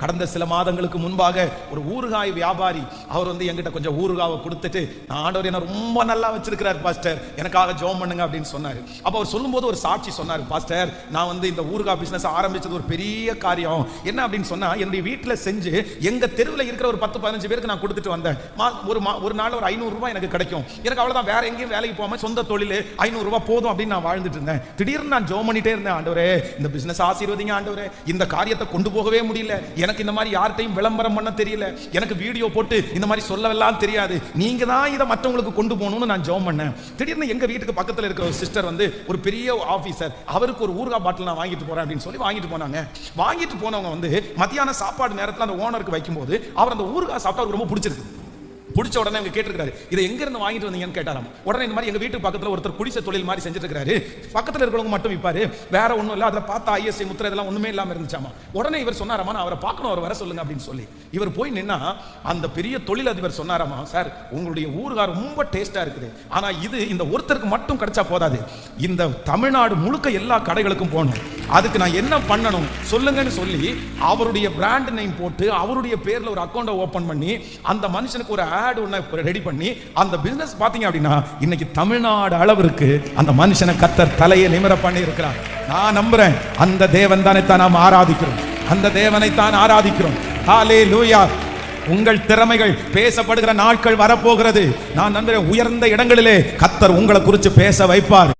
கடந்த சில மாதங்களுக்கு முன்பாக ஒரு ஊறுகாய் வியாபாரி அவர் வந்து என்கிட்ட கொஞ்சம் ஊறுகாவை கொடுத்துட்டு "நான் ஆண்டவர் என்ன ரொம்ப நல்லா வச்சிருக்கிறார் பாஸ்டர். எனக்காக ஜோம் பண்ணுங்க அப்படின்னு சொன்னார். அப்போ அவர் சொல்லும்போது ஒரு சாட்சி சொன்னார் பாஸ்டர் நான் வந்து இந்த ஊறுகாய் பிஸ்னஸ் ஆரம்பிச்சது ஒரு பெரிய காரியம். என்ன அப்படின்னு சொன்னால் என்னுடைய வீட்டில் செஞ்சு எங்கள் தெருவில் இருக்கிற ஒரு பத்து பதினஞ்சு பேருக்கு நான் கொடுத்துட்டு வந்தேன். மா- ஒரு மா- ஒரு நாள் ஒரு ஐநூறுரூவா எனக்கு கிடைக்கும். எனக்கு அவ்வளோதான் வேற எங்கேயும் வேலைக்கு போகாமல் சொந்த தொழில் ஐநூறுரூவா போதும் அப்படின்னு நான் வாழ்ந்துட்டு இருந்தேன். திடீர்னு நான் ஜோம் பண்ணிட்டே இருந்தேன் ஆண்டவரே இந்த பிஸ்னஸ் ஆசீர்வதிங்க ஆண்டவரே. இந்த காரியத்தை கொண்டு போகவே முடியல. எனக்கு இந்த மாதிரி யார்கிட்டையும் விளம்பரம் பண்ண தெரியல. எனக்கு வீடியோ போட்டு இந்த மாதிரி சொல்லவெல்லாம் தெரியாது. நீங்க தான் இதை மற்றவங்களுக்கு கொண்டு போகணும்னு நான் ஜோம் பண்ணேன். திடீர்னு எங்க வீட்டுக்கு பக்கத்தில் இருக்கிற ஒரு சிஸ்டர் வந்து ஒரு பெரிய ஆஃபீஸர் அவருக்கு ஒரு ஊர்கா பாட்டில் நான் வாங்கிட்டு போறேன் அப்படின்னு சொல்லி வாங்கிட்டு போனாங்க. வாங்கிட்டு போனவங்க வந்து மத்தியான சாப்பாடு நேரத்தில் அந்த ஓனருக்கு வைக்கும்போது அவர் அந்த ஊர்கா சாப்பிட்டா ரொம்ப பிடிச்சிருக்கு. பிடிச்ச உடனே அவங்க கேட்டிருக்காரு இதை எங்க இருந்து வாங்கிட்டு வந்தீங்கன்னு கேட்டாராம். உடனே இந்த மாதிரி எங்க வீட்டு பக்கத்துல ஒருத்தர் குடிச தொழில் மாதிரி செஞ்சுட்டு இருக்காரு பக்கத்துல இருக்கிறவங்க மட்டும் விற்பாரு வேற ஒண்ணும் இல்ல. அதில் பார்த்தா ஐஎஸ்ஐ முத்திரை இதெல்லாம் ஒண்ணுமே இல்லாம இருந்துச்சாமா. உடனே இவர் சொன்னாராமா நான் அவரை பார்க்கணும் அவர் வர சொல்லுங்க அப்படின்னு சொல்லி. இவர் போய் நின்னா அந்த பெரிய தொழில் அதிபர் சொன்னாராமா சார் உங்களுடைய ஊருகார் ரொம்ப டேஸ்டா இருக்குது. ஆனா இது இந்த ஒருத்தருக்கு மட்டும் கிடைச்சா போதாது. இந்த தமிழ்நாடு முழுக்க எல்லா கடைகளுக்கும் போகணும். அதுக்கு நான் என்ன பண்ணணும்? சொல்லுங்கன்னு சொல்லி அவருடைய பிராண்ட் நேம் போட்டு அவருடைய பேரில் ஒரு அக்கௌண்ட்டை ஓப்பன் பண்ணி அந்த மனுஷனுக்கு ஒரு ஆட் ஒன்று ரெடி பண்ணி அந்த பிஸ்னஸ் பார்த்தீங்க அப்படின்னா இன்னைக்கு தமிழ்நாடு அளவிற்கு அந்த மனுஷனை கத்தர் தலையை நிமிர பண்ணி இருக்கிறார் நான் நம்புறேன் அந்த தேவன் தானே தான் நாம் ஆராதிக்கிறோம். அந்த தேவனை தான் ஆராதிக்கிறோம். ஹாலே லூயா உங்கள் திறமைகள் பேசப்படுகிற நாட்கள் வரப்போகிறது. நான் நம்புறேன் உயர்ந்த இடங்களிலே கத்தர் உங்களை குறித்து பேச வைப்பார்.